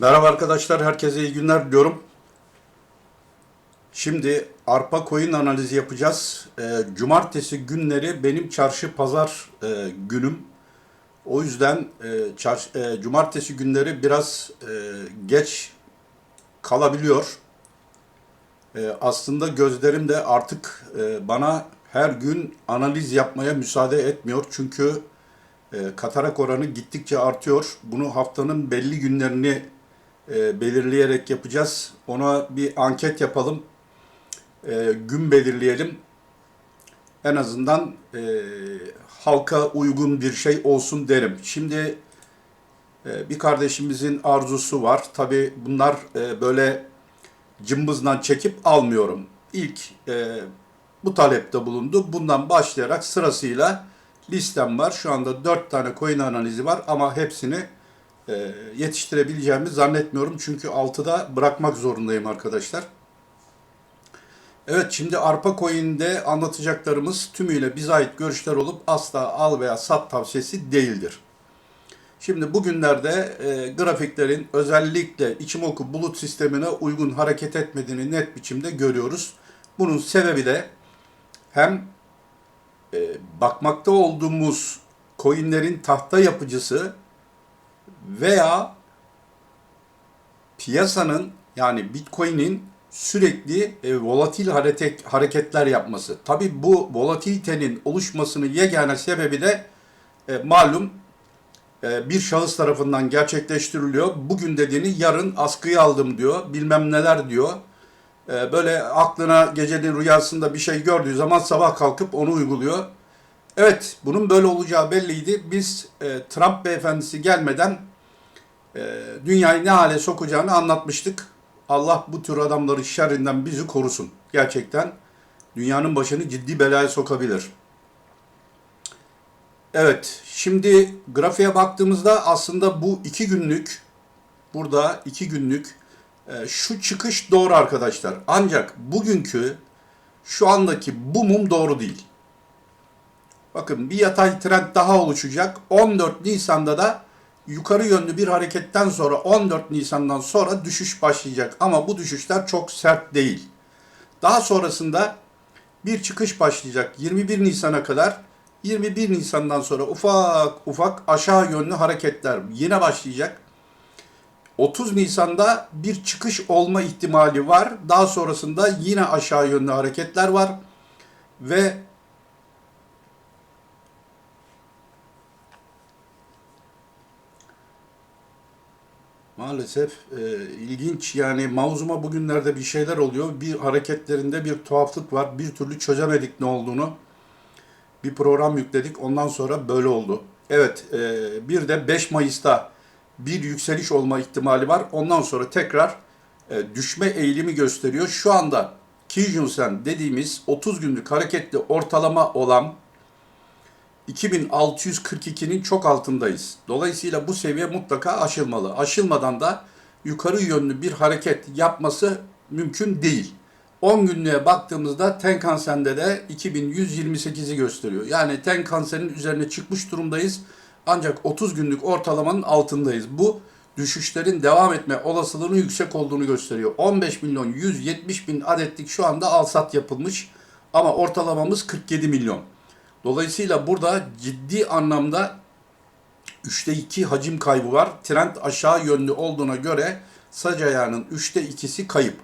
Merhaba arkadaşlar, herkese iyi günler diliyorum. Şimdi arpa koyun analizi yapacağız. Ee, cumartesi günleri benim çarşı pazar e, günüm. O yüzden e, çarş- e, cumartesi günleri biraz e, geç kalabiliyor. E, aslında gözlerim de artık e, bana her gün analiz yapmaya müsaade etmiyor. Çünkü e, katarak oranı gittikçe artıyor. Bunu haftanın belli günlerini e, belirleyerek yapacağız. Ona bir anket yapalım. E, gün belirleyelim. En azından e, halka uygun bir şey olsun derim. Şimdi e, bir kardeşimizin arzusu var. Tabi bunlar e, böyle cımbızdan çekip almıyorum. İlk e, bu talepte bulundu. Bundan başlayarak sırasıyla listem var. Şu anda dört tane coin analizi var ama hepsini e, yetiştirebileceğimi zannetmiyorum. Çünkü 6'da bırakmak zorundayım arkadaşlar. Evet şimdi arpa coin'de anlatacaklarımız tümüyle bize ait görüşler olup asla al veya sat tavsiyesi değildir. Şimdi bugünlerde e, grafiklerin özellikle Ichimoku bulut sistemine uygun hareket etmediğini net biçimde görüyoruz. Bunun sebebi de hem e, bakmakta olduğumuz coinlerin tahta yapıcısı veya piyasanın yani Bitcoin'in sürekli e, volatil hareket, hareketler yapması. Tabi bu volatilitenin oluşmasının yegane sebebi de e, malum e, bir şahıs tarafından gerçekleştiriliyor. Bugün dediğini yarın askıya aldım diyor. Bilmem neler diyor. E, böyle aklına gecenin rüyasında bir şey gördüğü zaman sabah kalkıp onu uyguluyor. Evet bunun böyle olacağı belliydi. Biz e, Trump beyefendisi gelmeden e, dünyayı ne hale sokacağını anlatmıştık. Allah bu tür adamların şerrinden bizi korusun. Gerçekten dünyanın başını ciddi belaya sokabilir. Evet, şimdi grafiğe baktığımızda aslında bu iki günlük, burada iki günlük e, şu çıkış doğru arkadaşlar. Ancak bugünkü şu andaki bu mum doğru değil. Bakın bir yatay trend daha oluşacak. 14 Nisan'da da yukarı yönlü bir hareketten sonra 14 Nisan'dan sonra düşüş başlayacak. Ama bu düşüşler çok sert değil. Daha sonrasında bir çıkış başlayacak 21 Nisan'a kadar. 21 Nisan'dan sonra ufak ufak aşağı yönlü hareketler yine başlayacak. 30 Nisan'da bir çıkış olma ihtimali var. Daha sonrasında yine aşağı yönlü hareketler var. Ve Maalesef e, ilginç yani mavzuma bugünlerde bir şeyler oluyor. Bir hareketlerinde bir tuhaflık var. Bir türlü çözemedik ne olduğunu. Bir program yükledik. Ondan sonra böyle oldu. Evet e, bir de 5 Mayıs'ta bir yükseliş olma ihtimali var. Ondan sonra tekrar e, düşme eğilimi gösteriyor. Şu anda Kijun-sen dediğimiz 30 günlük hareketli ortalama olan 2642'nin çok altındayız. Dolayısıyla bu seviye mutlaka aşılmalı. Aşılmadan da yukarı yönlü bir hareket yapması mümkün değil. 10 günlüğe baktığımızda Tenkan-sen'de de 2128'i gösteriyor. Yani Tenkan-sen'in üzerine çıkmış durumdayız. Ancak 30 günlük ortalamanın altındayız. Bu düşüşlerin devam etme olasılığının yüksek olduğunu gösteriyor. 15 milyon 170 bin adetlik şu anda alsat yapılmış ama ortalamamız 47 milyon. Dolayısıyla burada ciddi anlamda 3'te 2 hacim kaybı var. Trend aşağı yönlü olduğuna göre sac ayağının 3'te 2'si kayıp.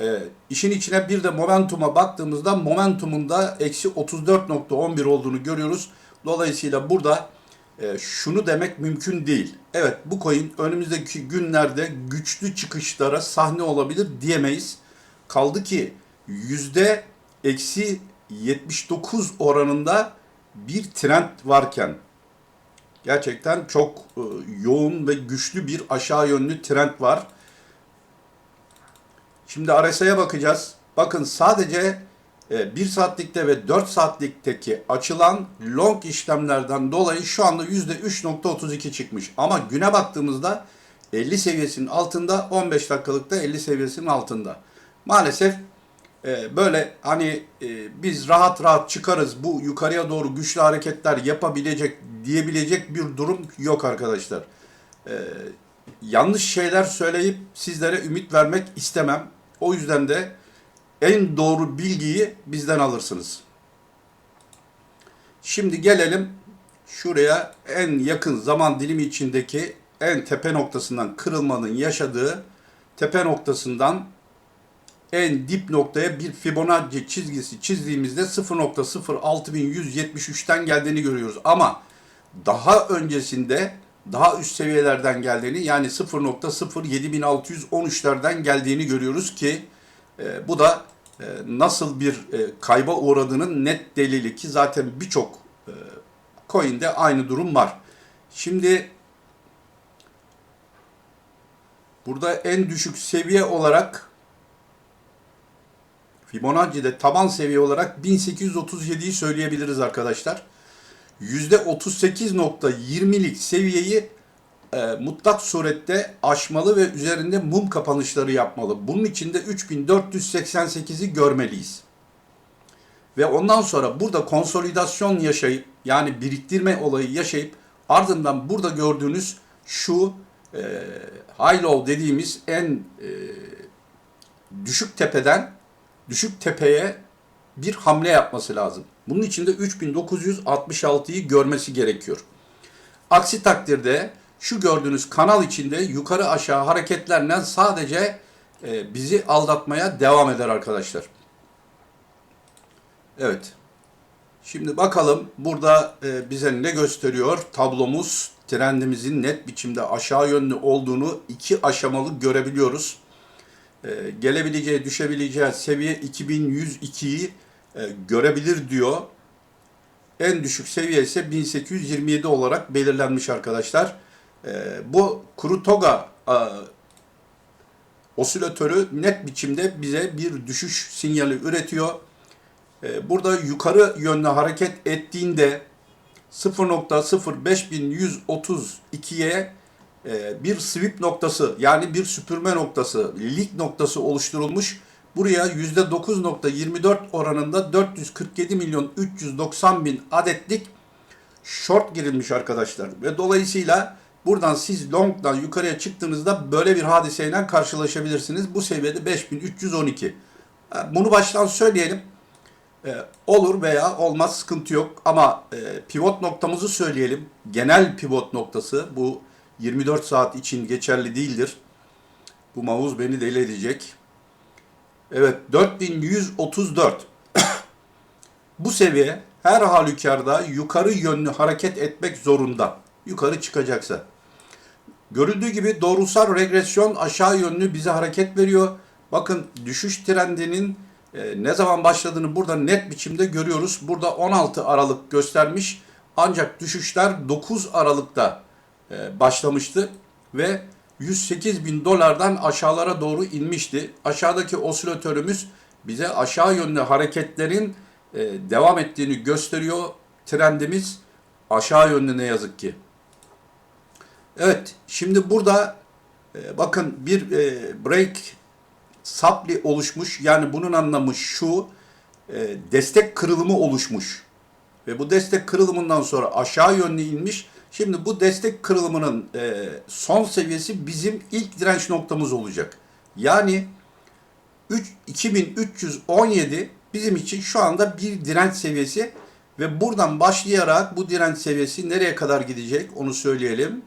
Ee, işin içine bir de momentuma baktığımızda momentumun da eksi 34.11 olduğunu görüyoruz. Dolayısıyla burada e, şunu demek mümkün değil. Evet bu coin önümüzdeki günlerde güçlü çıkışlara sahne olabilir diyemeyiz. Kaldı ki yüzde eksi 79 oranında bir trend varken gerçekten çok e, yoğun ve güçlü bir aşağı yönlü trend var. Şimdi RSI'ye bakacağız. Bakın sadece 1 saatlikte ve 4 saatlikteki açılan long işlemlerden dolayı şu anda %3.32 çıkmış. Ama güne baktığımızda 50 seviyesinin altında, 15 dakikalıkta 50 seviyesinin altında. Maalesef e, böyle hani e, biz rahat rahat çıkarız bu yukarıya doğru güçlü hareketler yapabilecek diyebilecek bir durum yok arkadaşlar. E, yanlış şeyler söyleyip sizlere ümit vermek istemem. O yüzden de en doğru bilgiyi bizden alırsınız. Şimdi gelelim şuraya en yakın zaman dilimi içindeki en tepe noktasından kırılmanın yaşadığı tepe noktasından en dip noktaya bir Fibonacci çizgisi çizdiğimizde 0.06173'ten geldiğini görüyoruz. Ama daha öncesinde daha üst seviyelerden geldiğini yani 0.07613'lerden geldiğini görüyoruz ki e, bu da e, nasıl bir e, kayba uğradığının net delili ki zaten birçok e, coin'de aynı durum var. Şimdi burada en düşük seviye olarak Fibonacci'de taban seviye olarak 1837'yi söyleyebiliriz arkadaşlar. %38.20'lik seviyeyi e, mutlak surette aşmalı ve üzerinde mum kapanışları yapmalı. Bunun için de 3488'i görmeliyiz. Ve ondan sonra burada konsolidasyon yaşayıp yani biriktirme olayı yaşayıp ardından burada gördüğünüz şu e, high low dediğimiz en e, düşük tepeden düşük tepeye bir hamle yapması lazım. Bunun için de 3966'yı görmesi gerekiyor. Aksi takdirde şu gördüğünüz kanal içinde yukarı aşağı hareketlerle sadece e, bizi aldatmaya devam eder arkadaşlar. Evet. Şimdi bakalım burada e, bize ne gösteriyor? Tablomuz trendimizin net biçimde aşağı yönlü olduğunu iki aşamalı görebiliyoruz. E, gelebileceği, düşebileceği seviye 2102'yi e, görebilir diyor. En düşük seviye ise 1827 olarak belirlenmiş arkadaşlar. E, bu Kurutoga e, osilatörü net biçimde bize bir düşüş sinyali üretiyor. Burada yukarı yönlü hareket ettiğinde 0.05132'ye e, bir sweep noktası yani bir süpürme noktası, lik noktası oluşturulmuş. Buraya %9.24 oranında 447 milyon 390 bin adetlik short girilmiş arkadaşlar. Ve dolayısıyla buradan siz long'dan yukarıya çıktığınızda böyle bir hadiseyle karşılaşabilirsiniz. Bu seviyede 5312. Bunu baştan söyleyelim. Ee, olur veya olmaz sıkıntı yok ama e, pivot noktamızı söyleyelim. Genel pivot noktası bu 24 saat için geçerli değildir. Bu mouse beni deli edecek. Evet 4134. Bu seviye her halükarda yukarı yönlü hareket etmek zorunda. Yukarı çıkacaksa. Görüldüğü gibi doğrusal regresyon aşağı yönlü bize hareket veriyor. Bakın düşüş trendinin e, ne zaman başladığını burada net biçimde görüyoruz. Burada 16 Aralık göstermiş. Ancak düşüşler 9 Aralık'ta başlamıştı ve 108 bin dolardan aşağılara doğru inmişti. Aşağıdaki osilatörümüz bize aşağı yönlü hareketlerin e, devam ettiğini gösteriyor. Trendimiz aşağı yönlü ne yazık ki. Evet, şimdi burada e, bakın bir e, break sapli oluşmuş. Yani bunun anlamı şu, e, destek kırılımı oluşmuş. Ve bu destek kırılımından sonra aşağı yönlü inmiş Şimdi bu destek kırılımının e, son seviyesi bizim ilk direnç noktamız olacak. Yani 3, 2317 bizim için şu anda bir direnç seviyesi ve buradan başlayarak bu direnç seviyesi nereye kadar gidecek onu söyleyelim.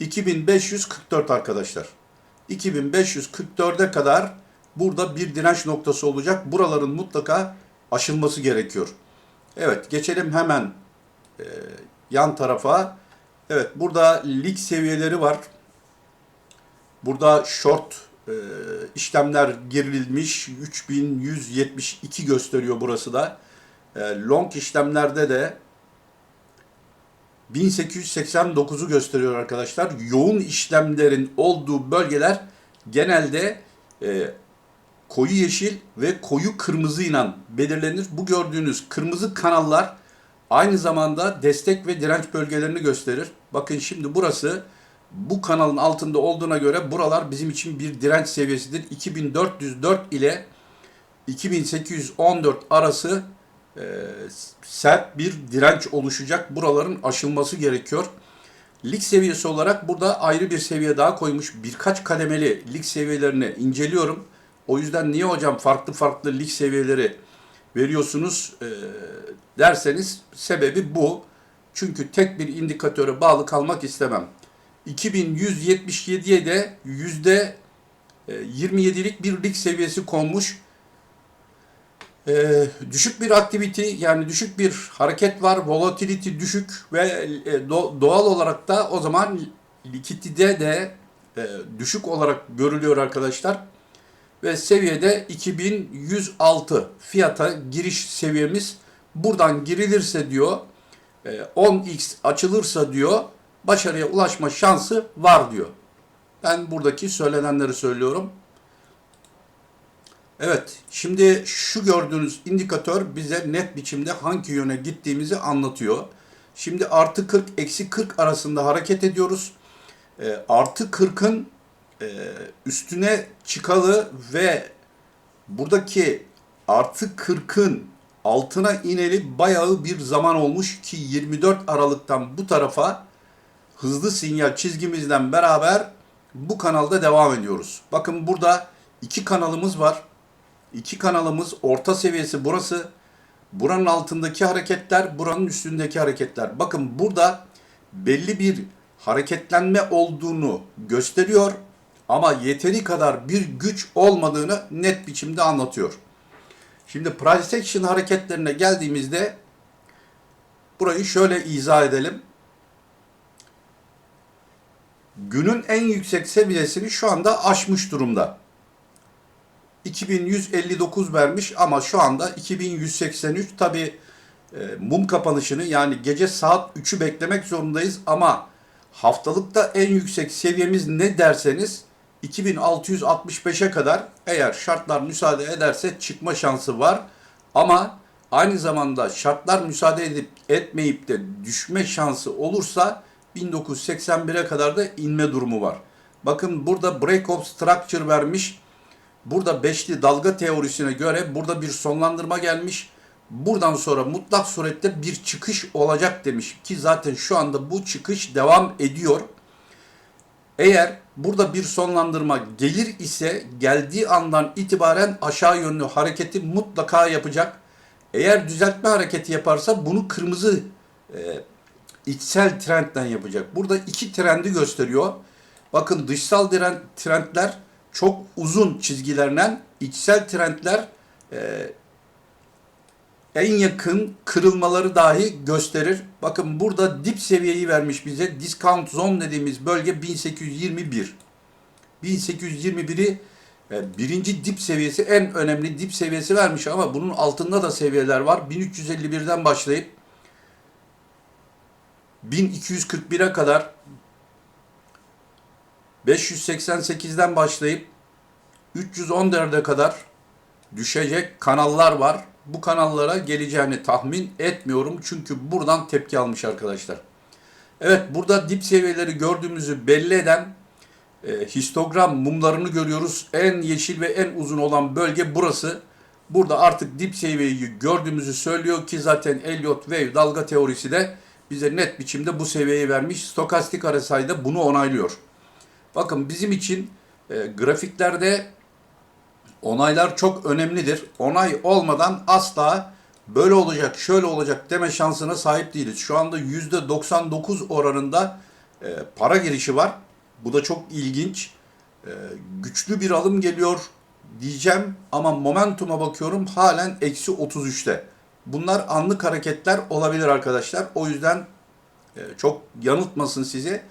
...2544 arkadaşlar. 2544'e kadar burada bir direnç noktası olacak. Buraların mutlaka aşılması gerekiyor. Evet geçelim hemen e, yan tarafa. Evet burada lig seviyeleri var. Burada short e, işlemler girilmiş. 3172 gösteriyor burası da. E, long işlemlerde de 1889'u gösteriyor arkadaşlar. Yoğun işlemlerin olduğu bölgeler genelde e, koyu yeşil ve koyu kırmızı ile belirlenir. Bu gördüğünüz kırmızı kanallar aynı zamanda destek ve direnç bölgelerini gösterir. Bakın şimdi burası bu kanalın altında olduğuna göre buralar bizim için bir direnç seviyesidir. 2404 ile 2814 arası e, sert bir direnç oluşacak. Buraların aşılması gerekiyor. Lig seviyesi olarak burada ayrı bir seviye daha koymuş. Birkaç kademeli lig seviyelerini inceliyorum. O yüzden niye hocam farklı farklı lig seviyeleri veriyorsunuz e, derseniz sebebi bu. Çünkü tek bir indikatöre bağlı kalmak istemem. 2177'ye de yüzde e, 27'lik bir lig seviyesi konmuş. Ee, düşük bir aktivite yani düşük bir hareket var, volatility düşük ve e, do- doğal olarak da o zaman likidite de e, düşük olarak görülüyor arkadaşlar. Ve seviyede 2106 fiyata giriş seviyemiz buradan girilirse diyor e, 10x açılırsa diyor başarıya ulaşma şansı var diyor. Ben buradaki söylenenleri söylüyorum. Evet, şimdi şu gördüğünüz indikatör bize net biçimde hangi yöne gittiğimizi anlatıyor. Şimdi artı 40, eksi 40 arasında hareket ediyoruz. E, artı 40'ın e, üstüne çıkalı ve buradaki artı 40'ın altına ineli bayağı bir zaman olmuş ki 24 Aralık'tan bu tarafa hızlı sinyal çizgimizden beraber bu kanalda devam ediyoruz. Bakın burada iki kanalımız var. İki kanalımız orta seviyesi burası. Buranın altındaki hareketler, buranın üstündeki hareketler. Bakın burada belli bir hareketlenme olduğunu gösteriyor ama yeteri kadar bir güç olmadığını net biçimde anlatıyor. Şimdi price action hareketlerine geldiğimizde burayı şöyle izah edelim. Günün en yüksek seviyesini şu anda aşmış durumda. 2159 vermiş ama şu anda 2183 tabi mum kapanışını yani gece saat 3'ü beklemek zorundayız ama haftalıkta en yüksek seviyemiz ne derseniz 2665'e kadar eğer şartlar müsaade ederse çıkma şansı var. Ama aynı zamanda şartlar müsaade edip etmeyip de düşme şansı olursa 1981'e kadar da inme durumu var. Bakın burada break of structure vermiş. Burada beşli dalga teorisine göre burada bir sonlandırma gelmiş. Buradan sonra mutlak surette bir çıkış olacak demiş ki zaten şu anda bu çıkış devam ediyor. Eğer burada bir sonlandırma gelir ise geldiği andan itibaren aşağı yönlü hareketi mutlaka yapacak. Eğer düzeltme hareketi yaparsa bunu kırmızı e, içsel trendden yapacak. Burada iki trendi gösteriyor. Bakın dışsal trend, trendler çok uzun çizgilerden içsel trendler e, en yakın kırılmaları dahi gösterir. Bakın burada dip seviyeyi vermiş bize. Discount zone dediğimiz bölge 1821. 1821'i e, birinci dip seviyesi en önemli dip seviyesi vermiş ama bunun altında da seviyeler var. 1351'den başlayıp 1241'e kadar 588'den başlayıp 314'e kadar düşecek kanallar var. Bu kanallara geleceğini tahmin etmiyorum. Çünkü buradan tepki almış arkadaşlar. Evet burada dip seviyeleri gördüğümüzü belli eden e, histogram mumlarını görüyoruz. En yeşil ve en uzun olan bölge burası. Burada artık dip seviyeyi gördüğümüzü söylüyor ki zaten Elliott Wave dalga teorisi de bize net biçimde bu seviyeyi vermiş. Stokastik RSI de bunu onaylıyor. Bakın bizim için e, grafiklerde onaylar çok önemlidir. Onay olmadan asla böyle olacak, şöyle olacak deme şansına sahip değiliz. Şu anda %99 oranında e, para girişi var. Bu da çok ilginç. E, güçlü bir alım geliyor diyeceğim ama momentuma bakıyorum halen eksi 33'te. Bunlar anlık hareketler olabilir arkadaşlar. O yüzden e, çok yanıltmasın sizi.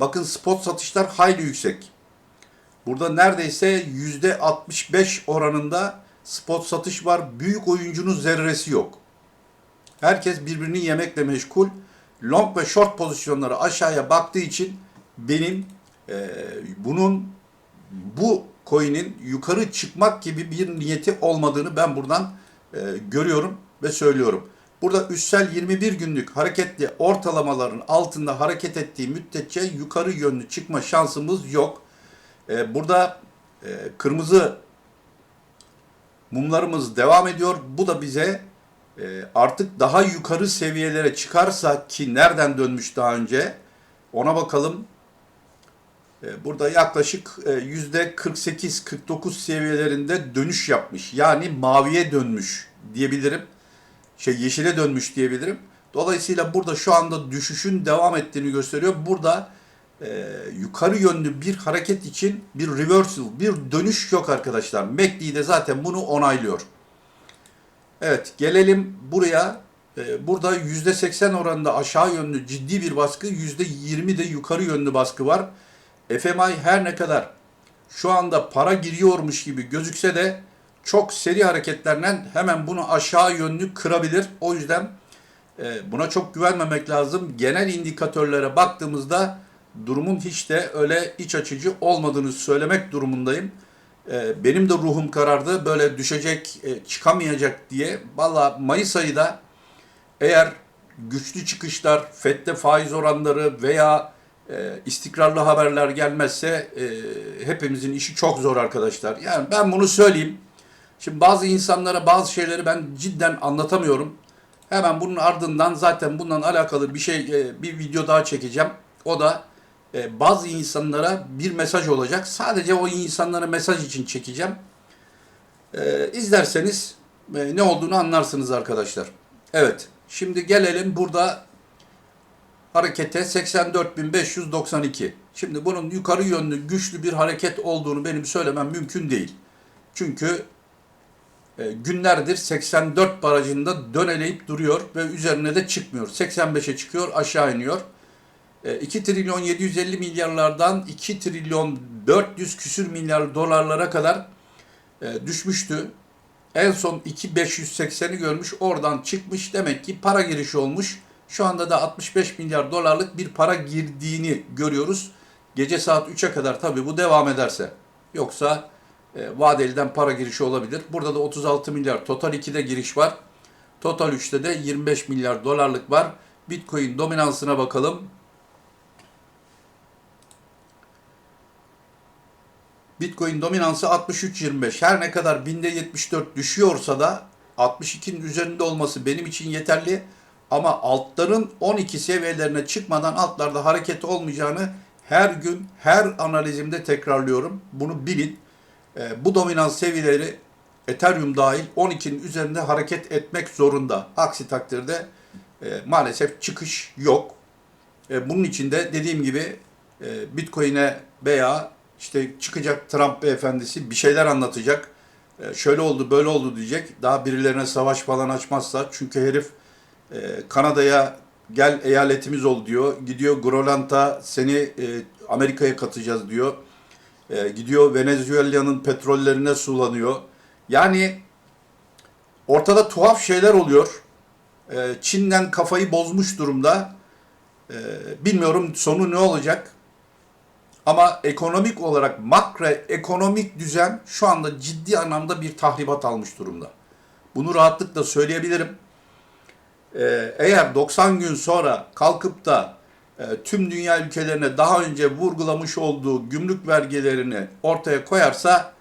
Bakın spot satışlar hayli yüksek. Burada neredeyse yüzde 65 oranında spot satış var. Büyük oyuncunun zerresi yok. Herkes birbirini yemekle meşgul. Long ve short pozisyonları aşağıya baktığı için benim e, bunun bu coin'in yukarı çıkmak gibi bir niyeti olmadığını ben buradan e, görüyorum ve söylüyorum. Burada üstsel 21 günlük hareketli ortalamaların altında hareket ettiği müddetçe yukarı yönlü çıkma şansımız yok. Ee, burada e, kırmızı mumlarımız devam ediyor. Bu da bize e, artık daha yukarı seviyelere çıkarsa ki nereden dönmüş daha önce ona bakalım. E, Burada yaklaşık e, yüzde 48-49 seviyelerinde dönüş yapmış. Yani maviye dönmüş diyebilirim. Şey yeşile dönmüş diyebilirim. Dolayısıyla burada şu anda düşüşün devam ettiğini gösteriyor. Burada e, yukarı yönlü bir hareket için bir reversal, bir dönüş yok arkadaşlar. MACD de zaten bunu onaylıyor. Evet gelelim buraya. Ee, burada %80 oranında aşağı yönlü ciddi bir baskı, %20 de yukarı yönlü baskı var. FMI her ne kadar şu anda para giriyormuş gibi gözükse de çok seri hareketlerle hemen bunu aşağı yönlü kırabilir. O yüzden e, buna çok güvenmemek lazım. Genel indikatörlere baktığımızda durumun hiç de öyle iç açıcı olmadığını söylemek durumundayım. E, benim de ruhum karardı. Böyle düşecek, e, çıkamayacak diye. Valla Mayıs ayında eğer güçlü çıkışlar, FED'de faiz oranları veya e, istikrarlı haberler gelmezse e, hepimizin işi çok zor arkadaşlar. Yani ben bunu söyleyeyim. Şimdi bazı insanlara bazı şeyleri ben cidden anlatamıyorum. Hemen bunun ardından zaten bundan alakalı bir şey bir video daha çekeceğim. O da e, bazı insanlara bir mesaj olacak. Sadece o insanlara mesaj için çekeceğim. E, izlerseniz e, ne olduğunu anlarsınız arkadaşlar. Evet. Şimdi gelelim burada harekete 84.592. Şimdi bunun yukarı yönlü güçlü bir hareket olduğunu benim söylemem mümkün değil. Çünkü e, günlerdir 84 barajında döneleyip duruyor ve üzerine de çıkmıyor. 85'e çıkıyor, aşağı iniyor. E, 2 trilyon 750 milyarlardan 2 trilyon 400 küsür milyar dolarlara kadar e, düşmüştü. En son 2580'i görmüş, oradan çıkmış. Demek ki para girişi olmuş. Şu anda da 65 milyar dolarlık bir para girdiğini görüyoruz. Gece saat 3'e kadar tabii bu devam ederse. Yoksa e, vadeliden para girişi olabilir. Burada da 36 milyar total 2'de giriş var. Total 3'te de 25 milyar dolarlık var. Bitcoin dominansına bakalım. Bitcoin dominansı 63.25. Her ne kadar binde 74 düşüyorsa da 62'nin üzerinde olması benim için yeterli. Ama altların 12 seviyelerine çıkmadan altlarda hareket olmayacağını her gün her analizimde tekrarlıyorum. Bunu bilin. E, bu dominans seviyeleri Ethereum dahil 12'nin üzerinde hareket etmek zorunda. Aksi takdirde e, maalesef çıkış yok. E, bunun için de dediğim gibi e, Bitcoin'e veya işte çıkacak Trump beyefendisi bir şeyler anlatacak. E, şöyle oldu böyle oldu diyecek. Daha birilerine savaş falan açmazsa. Çünkü herif e, Kanada'ya gel eyaletimiz ol diyor. Gidiyor Grönland'a seni e, Amerika'ya katacağız diyor. Gidiyor Venezuela'nın petrollerine sulanıyor. Yani ortada tuhaf şeyler oluyor. Çin'den kafayı bozmuş durumda. Bilmiyorum sonu ne olacak. Ama ekonomik olarak makro ekonomik düzen şu anda ciddi anlamda bir tahribat almış durumda. Bunu rahatlıkla söyleyebilirim. Ee, eğer 90 gün sonra kalkıp da e, tüm dünya ülkelerine daha önce vurgulamış olduğu gümrük vergilerini ortaya koyarsa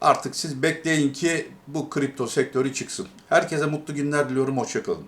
artık siz bekleyin ki bu kripto sektörü çıksın. Herkese mutlu günler diliyorum. Hoşçakalın.